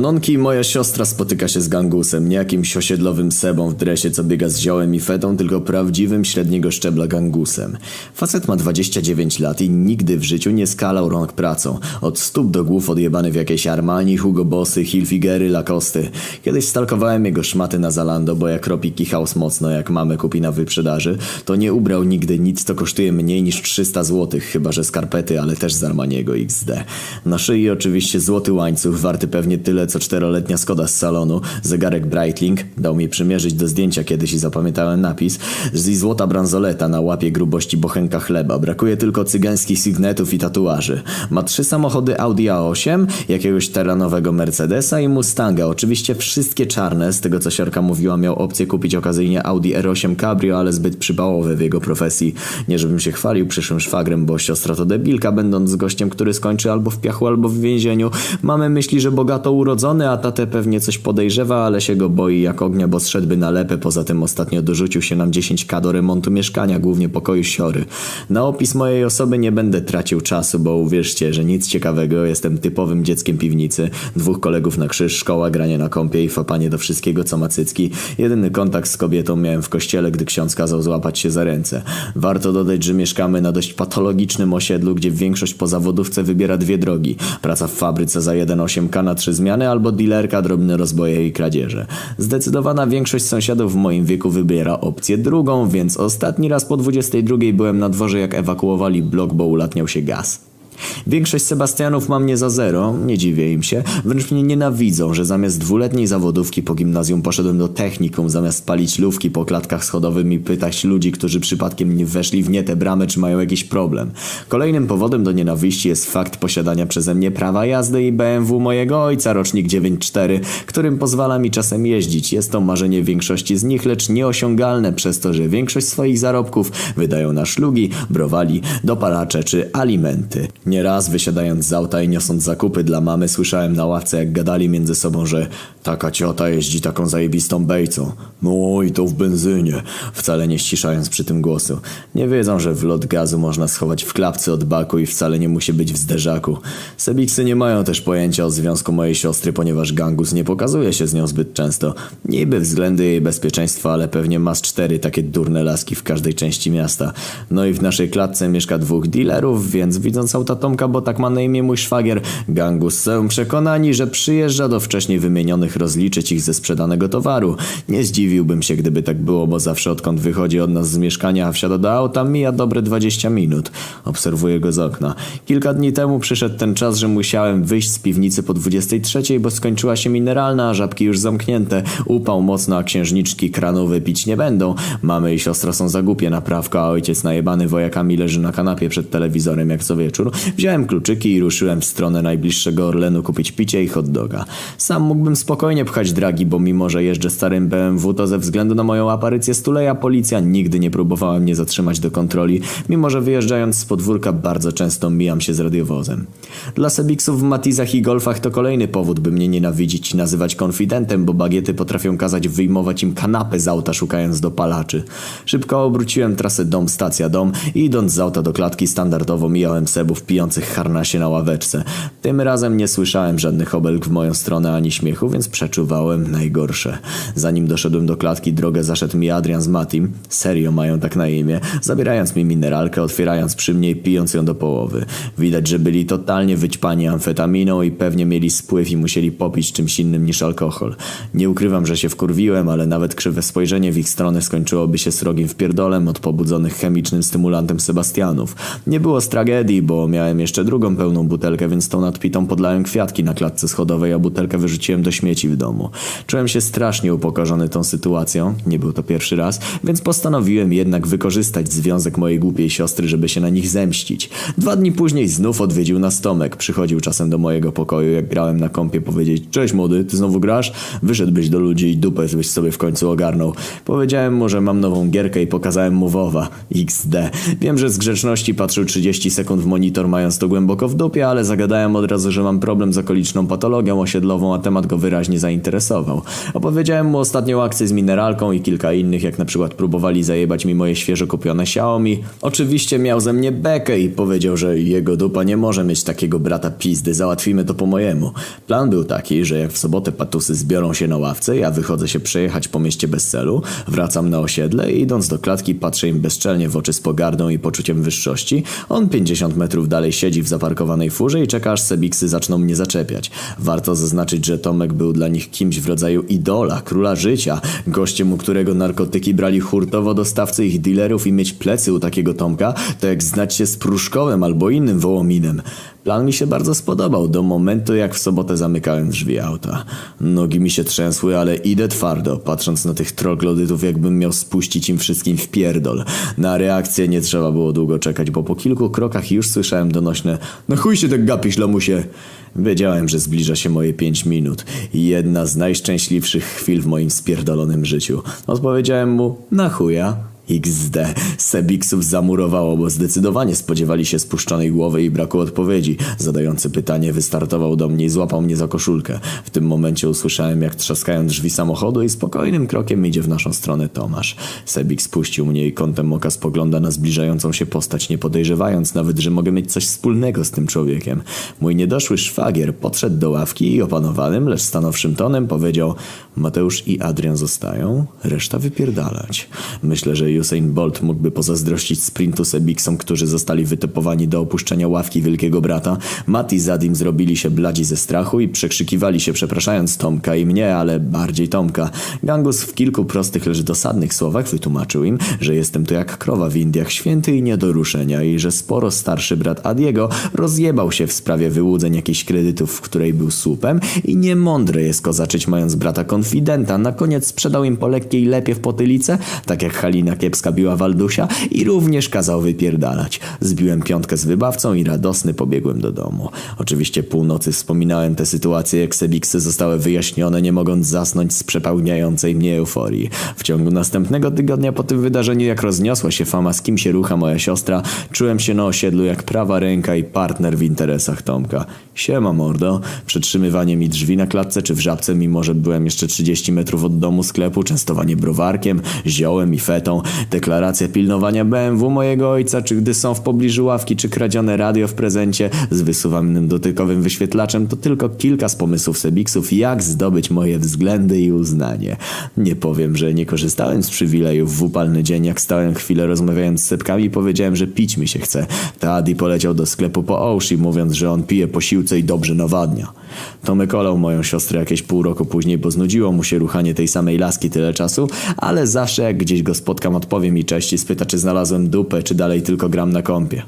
Anonki, moja siostra spotyka się z gangusem, nie jakimś osiedlowym sebą w dresie, co biega z ziołem i fetą, tylko prawdziwym średniego szczebla gangusem. Facet ma 29 lat i nigdy w życiu nie skalał rąk pracą. Od stóp do głów odjebany w jakiejś Armani, Hugo Bossy, Hilfigery, Lacosty. Kiedyś stalkowałem jego szmaty na Zalando, bo jak robi kichaus mocno, jak mamy kupi na wyprzedaży, to nie ubrał nigdy nic, co kosztuje mniej niż 300 zł, chyba że skarpety, ale też z Armaniego XD. Na szyi oczywiście złoty łańcuch, warty pewnie tyle, co czteroletnia Skoda z salonu, zegarek Breitling, dał mi przymierzyć do zdjęcia kiedyś i zapamiętałem napis, i złota bransoleta na łapie grubości bochenka chleba, brakuje tylko cygańskich sygnetów i tatuaży. Ma trzy samochody Audi A8, jakiegoś teranowego Mercedesa i Mustanga, oczywiście wszystkie czarne, z tego co Siorka mówiła miał opcję kupić okazyjnie Audi R8 Cabrio, ale zbyt przybałowe w jego profesji. Nie żebym się chwalił przyszłym szwagrem, bo siostra to debilka, będąc gościem, który skończy albo w piachu, albo w więzieniu. Mamy myśli, że bogato urodzony, a tatę pewnie coś podejrzewa, ale się go boi jak ognia, bo zszedłby na lepę. Poza tym ostatnio dorzucił się nam 10k do remontu mieszkania, głównie pokoju siory. Na opis mojej osoby nie będę tracił czasu, bo uwierzcie, że nic ciekawego, jestem typowym dzieckiem piwnicy. Dwóch kolegów na krzyż, szkoła, granie na kąpie i fapanie do wszystkiego, co ma cycki. Jedyny kontakt z kobietą miałem w kościele, gdy ksiądz kazał złapać się za ręce. Warto dodać, że mieszkamy na dość patologicznym osiedlu, gdzie większość po zawodówce wybiera dwie drogi. Praca w fabryce za 1,8k na trzy zmiany albo dealerka, drobne rozboje i kradzieże. Zdecydowana większość sąsiadów w moim wieku wybiera opcję drugą, więc ostatni raz po 22 byłem na dworze jak ewakuowali blok, bo ulatniał się gaz. Większość Sebastianów ma mnie za zero, nie dziwię im się, wręcz mnie nienawidzą, że zamiast dwuletniej zawodówki po gimnazjum poszedłem do technikum, zamiast palić lówki po klatkach schodowych i pytać ludzi, którzy przypadkiem nie weszli w nie te bramy, czy mają jakiś problem. Kolejnym powodem do nienawiści jest fakt posiadania przeze mnie prawa jazdy i BMW mojego ojca, rocznik 9.4, którym pozwala mi czasem jeździć. Jest to marzenie większości z nich, lecz nieosiągalne przez to, że większość swoich zarobków wydają na szlugi, browali, dopalacze czy alimenty. Nieraz wysiadając z auta i niosąc zakupy dla mamy, słyszałem na ławce jak gadali między sobą, że taka ciota jeździ taką zajebistą bejcą. No i to w benzynie. Wcale nie ściszając przy tym głosu. Nie wiedzą, że wlot gazu można schować w klapce od baku i wcale nie musi być w zderzaku. Sebiksy nie mają też pojęcia o związku mojej siostry, ponieważ gangus nie pokazuje się z nią zbyt często. Niby względy jej bezpieczeństwa, ale pewnie ma z cztery takie durne laski w każdej części miasta. No i w naszej klatce mieszka dwóch dealerów, więc widząc auta Tomka, bo tak ma na imię mój szwagier, gangus są przekonani, że przyjeżdża do wcześniej wymienionych rozliczyć ich ze sprzedanego towaru. Nie zdziwiłbym się, gdyby tak było, bo zawsze odkąd wychodzi od nas z mieszkania, a wsiada do auta, mija dobre 20 minut. Obserwuję go z okna. Kilka dni temu przyszedł ten czas, że musiałem wyjść z piwnicy po 23, bo skończyła się mineralna, a żabki już zamknięte. Upał mocno, a księżniczki kranowe pić nie będą. Mamy i siostra są za głupie na prawko, a ojciec najebany wojakami leży na kanapie przed telewizorem jak co wieczór. Wziąłem kluczyki i ruszyłem w stronę najbliższego Orlenu kupić picie i hot doga. Sam mógłbym spokojnie pchać dragi, bo mimo, że jeżdżę starym BMW, to ze względu na moją aparycję stuleja policja nigdy nie próbowała mnie zatrzymać do kontroli, mimo że wyjeżdżając z podwórka bardzo często mijam się z radiowozem. Dla Sebiksów w Matizach i Golfach to kolejny powód, by mnie nienawidzić i nazywać konfidentem, bo bagiety potrafią kazać wyjmować im kanapy z auta szukając dopalaczy. Szybko obróciłem trasę dom-stacja-dom i idąc z auta do klatki standardowo mijałem Sebów pijących harnasie na ławeczce. Tym razem nie słyszałem żadnych obelg w moją stronę ani śmiechu, więc przeczuwałem najgorsze. Zanim doszedłem do klatki, drogę zaszedł mi Adrian z Matim. Serio mają tak na imię. Zabierając mi mineralkę, otwierając przy mnie i pijąc ją do połowy. Widać, że byli totalnie wyćpani amfetaminą i pewnie mieli spływ i musieli popić czymś innym niż alkohol. Nie ukrywam, że się wkurwiłem, ale nawet krzywe spojrzenie w ich stronę skończyłoby się srogim wpierdolem od pobudzonych chemicznym stymulantem Sebastianów. Nie było z tragedii, bo miałem jeszcze drugą pełną butelkę, więc tą nadpitą podlałem kwiatki na klatce schodowej, a butelkę wyrzuciłem do śmieci w domu. Czułem się strasznie upokorzony tą sytuacją, nie był to pierwszy raz, więc postanowiłem jednak wykorzystać związek mojej głupiej siostry, żeby się na nich zemścić. Dwa dni później znów odwiedził nas Tomek. Przychodził czasem do mojego pokoju, jak grałem na kąpie, powiedzieć Cześć młody, ty znowu grasz? Wyszedłbyś do ludzi i dupę byś sobie w końcu ogarnął. Powiedziałem mu, że mam nową gierkę i pokazałem mu WoWa. XD. Wiem, że z grzeczności patrzył 30 sekund w monitor mając to głęboko w dupie, ale zagadałem od razu, że mam problem z okoliczną patologią osiedlową, a temat go wyraźnie zainteresował. Opowiedziałem mu ostatnią akcję z mineralką i kilka innych, jak na przykład próbowali zajebać mi moje świeżo kupione Xiaomi. Oczywiście miał ze mnie bekę i powiedział, że jego dupa nie może mieć takiego brata pizdy, załatwimy to po mojemu. Plan był taki, że jak w sobotę patusy zbiorą się na ławce, ja wychodzę się przejechać po mieście bez celu, wracam na osiedle i idąc do klatki patrzę im bezczelnie w oczy z pogardą i poczuciem wyższości. On 50 metrów dalej siedzi w zaparkowanej furze i czeka aż sebiksy zaczną mnie zaczepiać. Warto zaznaczyć, że Tomek był dla nich kimś w rodzaju idola, króla życia, gościem u którego narkotyki brali hurtowo dostawcy ich dealerów i mieć plecy u takiego Tomka, to jak znać się z Pruszkowem albo innym wołominem. Plan mi się bardzo spodobał do momentu, jak w sobotę zamykałem drzwi auta. Nogi mi się trzęsły, ale idę twardo, patrząc na tych troglodytów, jakbym miał spuścić im wszystkim w pierdol. Na reakcję nie trzeba było długo czekać, bo po kilku krokach już słyszałem donośne Na chuj się tak gapisz, lamusie! Wiedziałem, że zbliża się moje pięć minut. Jedna z najszczęśliwszych chwil w moim spierdolonym życiu. Odpowiedziałem mu Na chuja. XD. Sebiksów zamurowało, bo zdecydowanie spodziewali się spuszczonej głowy i braku odpowiedzi. Zadający pytanie wystartował do mnie i złapał mnie za koszulkę. W tym momencie usłyszałem, jak trzaskają drzwi samochodu i spokojnym krokiem idzie w naszą stronę Tomasz. Sebik spuścił mnie i kątem oka spogląda na zbliżającą się postać, nie podejrzewając nawet, że mogę mieć coś wspólnego z tym człowiekiem. Mój niedoszły szwagier podszedł do ławki i opanowanym, lecz stanowczym tonem powiedział Mateusz i Adrian zostają, reszta wypierdalać. Myślę, że Usain Bolt mógłby pozazdrościć sprintu Sebiksom, którzy zostali wytypowani do opuszczenia ławki Wielkiego Brata. Matt i Zadim zrobili się bladzi ze strachu i przekrzykiwali się przepraszając Tomka i mnie, ale bardziej Tomka. Gangus w kilku prostych, lecz dosadnych słowach wytłumaczył im, że jestem tu jak krowa w Indiach, święty i nie do ruszenia i że sporo starszy brat Adiego rozjebał się w sprawie wyłudzeń jakichś kredytów, w której był słupem i niemądre jest kozaczyć mając brata konfidenta. Na koniec sprzedał im po lekkiej lepie w potylicę, tak jak Halina kiepska biła Waldusia i również kazał wypierdalać. Zbiłem piątkę z wybawcą i radosny pobiegłem do domu. Oczywiście północy wspominałem tę sytuację, jak sebiksy zostały wyjaśnione, nie mogąc zasnąć z przepełniającej mnie euforii. W ciągu następnego tygodnia po tym wydarzeniu, jak rozniosła się fama, z kim się rucha moja siostra, czułem się na osiedlu jak prawa ręka i partner w interesach Tomka. Siema mordo. Przetrzymywanie mi drzwi na klatce czy w żabce, mimo że byłem jeszcze 30 metrów od domu sklepu, częstowanie browarkiem, ziołem i fetą, deklaracja pilnowania BMW mojego ojca, czy gdy są w pobliżu ławki, czy kradzione radio w prezencie z wysuwanym dotykowym wyświetlaczem, to tylko kilka z pomysłów Sebiksów, jak zdobyć moje względy i uznanie. Nie powiem, że nie korzystałem z przywilejów w upalny dzień, jak stałem chwilę rozmawiając z Sepkami i powiedziałem, że pić mi się chce. Tadi poleciał do sklepu po Oshi, mówiąc, że on pije po siłce i dobrze nawadnia. Tomek olał moją siostrę jakieś pół roku później, bo znudziło mu się ruchanie tej samej laski tyle czasu, ale zawsze jak gdzieś go spotkam odpowie mi cześć i spyta, czy znalazłem dupę, czy dalej tylko gram na kąpie.